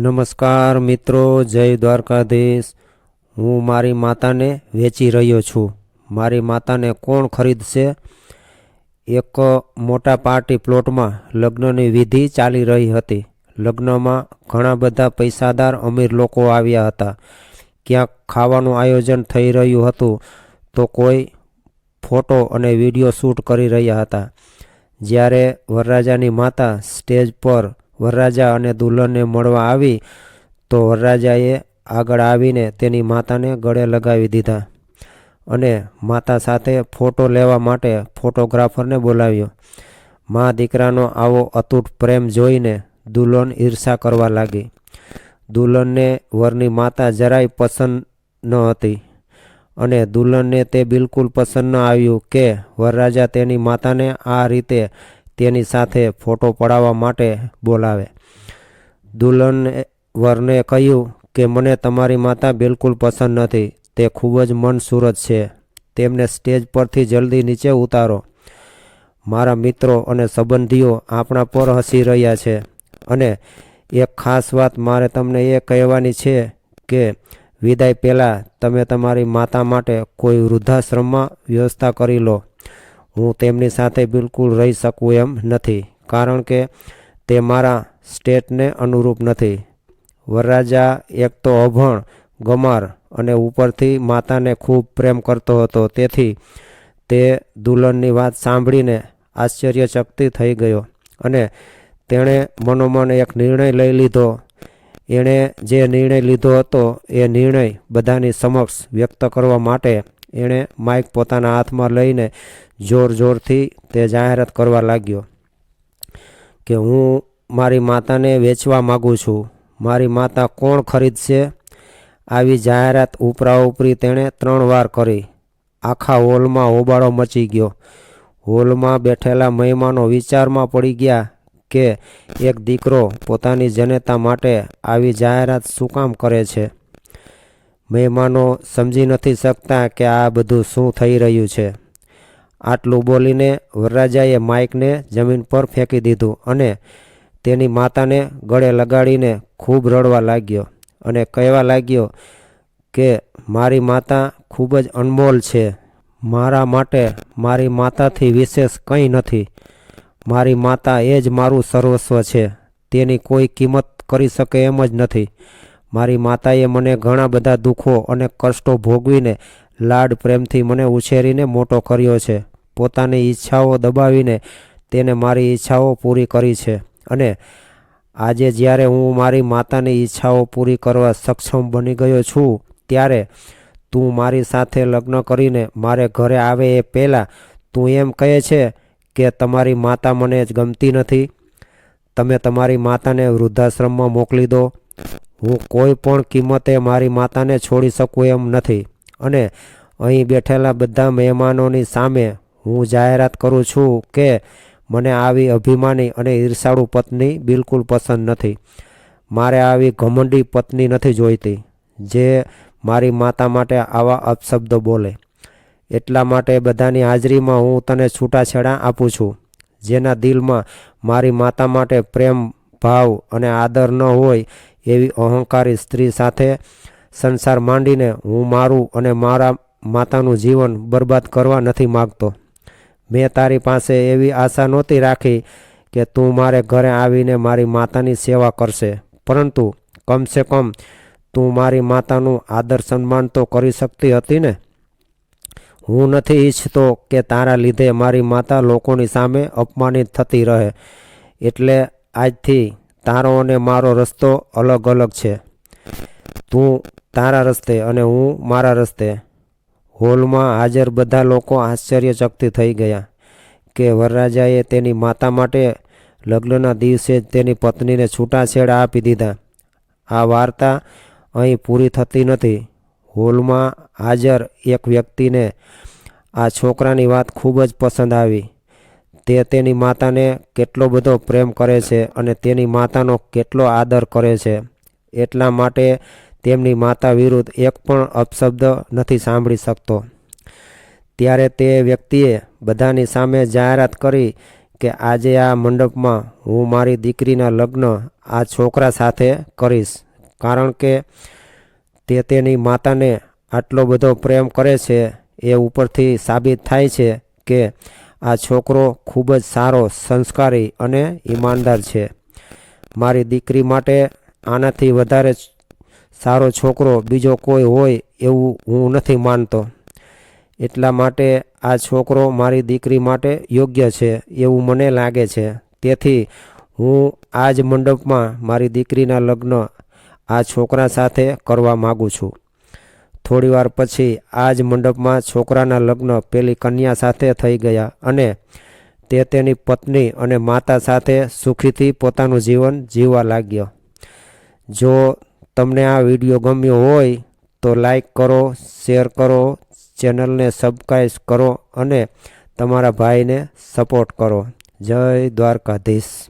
નમસ્કાર મિત્રો, જય દ્વારકાધીશ. હું મારી માતાને વેચી રહ્યો છું. મારી માતાને કોણ ખરીદશે? એક મોટા પાર્ટી પ્લોટમાં લગ્નની વિધિ ચાલી રહી હતી. લગ્નમાં ઘણા બધા પૈસાદાર અમીર લોકો આવ્યા હતા. ક્યાંક ખાવાનું આયોજન થઈ રહ્યું હતું તો કોઈ ફોટો અને વીડિયો શૂટ કરી રહ્યા હતા. જ્યારે વરરાજાની માતા સ્ટેજ પર વરરાજા અને દુલ્હનને મળવા આવી, તો વરરાજાએ આગળ આવીને તેની માતાને ગળે લગાવી દીધા અને માતા સાથે ફોટો લેવા માટે ફોટોગ્રાફરને બોલાવ્યો. મા દીકરાનો આવો અતૂટ પ્રેમ જોઈને દુલ્હન ઈર્ષા કરવા લાગી. દુલ્હનને વરની માતા જરાય પસંદ ન હતી અને દુલ્હનને તે બિલકુલ પસંદ ન આવ્યું કે વરરાજા તેની માતાને આ રીતે તેની સાથે ફોટો પડાવવા માટે બોલાવે. દુલ્હન વરને કહ્યું કે, મને તમારી માતા બિલકુલ પસંદ નથી. તે ખૂબ જ મનસુરત છે. તેમને સ્ટેજ પરથી જલ્દી નીચે ઉતારો. મારા મિત્રો અને સંબંધીઓ આપણા પર હસી રહ્યા છે. અને એક ખાસ વાત મારે તમને એ કહેવાની છે કે, વિદાય પહેલાં તમે તમારી માતા માટે કોઈ વૃદ્ધાશ્રમમાં વ્યવસ્થા કરી લો. હું તેમની સાથે બિલકુલ રહી શકું એમ નથી, કારણ કે તે મારા સ્ટેટને અનુરૂપ નથી. વરરાજા એક તો અભણ, ગમાર અને ઉપરથી માતાને ખૂબ પ્રેમ કરતો હતો. તેથી તે દુલ્હનની વાત સાંભળીને આશ્ચર્યચકિત થઈ ગયો અને તેણે મનોમન એક નિર્ણય લઈ લીધો. એણે જે નિર્ણય લીધો હતો એ નિર્ણય બધાની સમક્ષ વ્યક્ત કરવા માટે એણે માઇક પોતાના હાથમાં લઈને જોર જોરથી તે જાહેરાત કરવા લાગ્યો કે હું મારી માતાને વેચવા માગું છું. મારી માતા કોણ ખરીદશે? આવી જાહેરાત ઉપરા ઉપરી તેણે ત્રણ વાર કરી. આખા હોલમાં હોબાળો મચી ગયો. હોલમાં બેઠેલા મહેમાનો વિચારમાં પડી ગયા કે એક દીકરો પોતાની જનેતા માટે આવી જાહેરાત શું કામ કરે છે? મહેમાનો સમજી નથી શકતા કે આ બધું શું થઈ રહ્યું છે. આટલું બોલીને વરરાજાએ માઇકને જમીન પર ફેંકી દીધું અને તેની માતાને ગળે લગાડીને ખૂબ રડવા લાગ્યો અને કહેવા લાગ્યો કે, મારી માતા ખૂબ જ અનમોલ છે. મારા માટે મારી માતાથી વિશેષ કંઈ નથી. મારી માતા એ જ મારું સર્વસ્વ છે. તેની કોઈ કિંમત કરી શકે એમ જ નથી. મારી માતાએ મને ઘણા બધા દુઃખો અને કષ્ટો ભોગવીને લાડ પ્રેમથી મને ઉછેરીને મોટો કર્યો છે. પોતાની ઈચ્છાઓ દબાવીને તેને મારી ઈચ્છાઓ પૂરી કરી છે અને આજે જ્યારે હું મારી માતાની ઈચ્છાઓ પૂરી કરવા સક્ષમ બની ગયો છું, ત્યારે તું મારી સાથે લગ્ન કરીને મારે ઘરે આવે એ પહેલાં તું એમ કહે છે કે તમારી માતા મને જ ગમતી નથી. તમે તમારી માતાને વૃદ્ધાશ્રમમાં મોકલી દો. હું કોઈ પણ કિંમતે મારી માતાને છોડી શકું એમ નથી. અને અહીં બેઠેલા બધા મહેમાનોની સામે હું જાહેરાત કરું છું કે મને આવી અભિમાની અને ઈર્ષાળુ પત્ની બિલકુલ પસંદ નથી. મારે આવી ઘમંડી પત્ની નથી જોઈતી, જે મારી માતા માટે આવા અપશબ્દો બોલે. એટલા માટે બધાની હાજરીમાં હું તને છૂટાછેડા આપું છું, જેના દિલમાં મારી માતા માટે પ્રેમ, ભાવ અને આદર ન હોય એવી અહંકારી સ્ત્રી સાથે સંસાર માંડીને હું મારું અને મારા માતાનું જીવન બરબાદ કરવા નથી માગતો. મેં તારી પાસે એવી આશા નહોતી રાખી કે તું મારે ઘરે આવીને મારી માતાની સેવા કરશે. પરંતુ કમસે કમ તું મારી માતાનું આદર સન્માન તો કરી શકતી હતી ને? હું નથી ઈચ્છતો કે તારા લીધે મારી માતા લોકોની સામે અપમાનિત થતી રહે. એટલે આજથી તારો અને મારો રસ્તો અલગ અલગ છે. તું તારા રસ્તે અને હું મારા રસ્તે. હોલમાં હાજર બધા લોકો આશ્ચર્યચકિત થઈ ગયા કે વરરાજાએ તેની માતા માટે લગ્નના દિવસે જ તેની પત્નીને છૂટાછેડા આપી દીધા. આ વાર્તા અહીં પૂરી થતી નથી. હોલમાં હાજર એક વ્યક્તિને આ છોકરાની વાત ખૂબ જ પસંદ આવી. તે તેની માતાને કેટલો બધો પ્રેમ કરે છે અને તેની માતાનો કેટલો આદર કરે છે. એટલા માટે તેમની માતા વિરુદ્ધ એક પણ અપશબ્દ નથી સાંભળી શકતો. ત્યારે તે વ્યક્તિએ બધાની સામે જાહેરાત કરી કે આજે આ મંડપમાં હું મારી દીકરીના લગ્ન આ છોકરા સાથે કરીશ. કારણ કે તે તેની માતાને આટલો બધો પ્રેમ કરે છે એ ઉપરથી સાબિત થાય છે કે આ છોકરો ખૂબ જ સારો, સંસ્કારી અને ઈમાનદાર છે. મારી દીકરી માટે આનાથી વધારે સારો છોકરો બીજો કોઈ હોય એવું હું નથી માનતો. એટલા માટે આ છોકરો મારી દીકરી માટે યોગ્ય છે એવું મને લાગે છે. તેથી હું આ જ મંડપમાં મારી દીકરીના લગ્ન આ છોકરા સાથે કરવા માગું છું. થોડીવાર પછી આ જ મંડપમાં છોકરાના લગ્ન પેલી કન્યા સાથે થઈ ગયા અને તે તેની પત્ની અને માતા સાથે સુખીથી પોતાનું જીવન જીવવા લાગ્યો. જો તમને આ વીડિયો ગમ્યો હોય તો લાઈક કરો, શેર કરો, ચેનલને સબસ્ક્રાઈબ કરો અને તમારા ભાઈને સપોર્ટ કરો. જય દ્વારકાધીશ.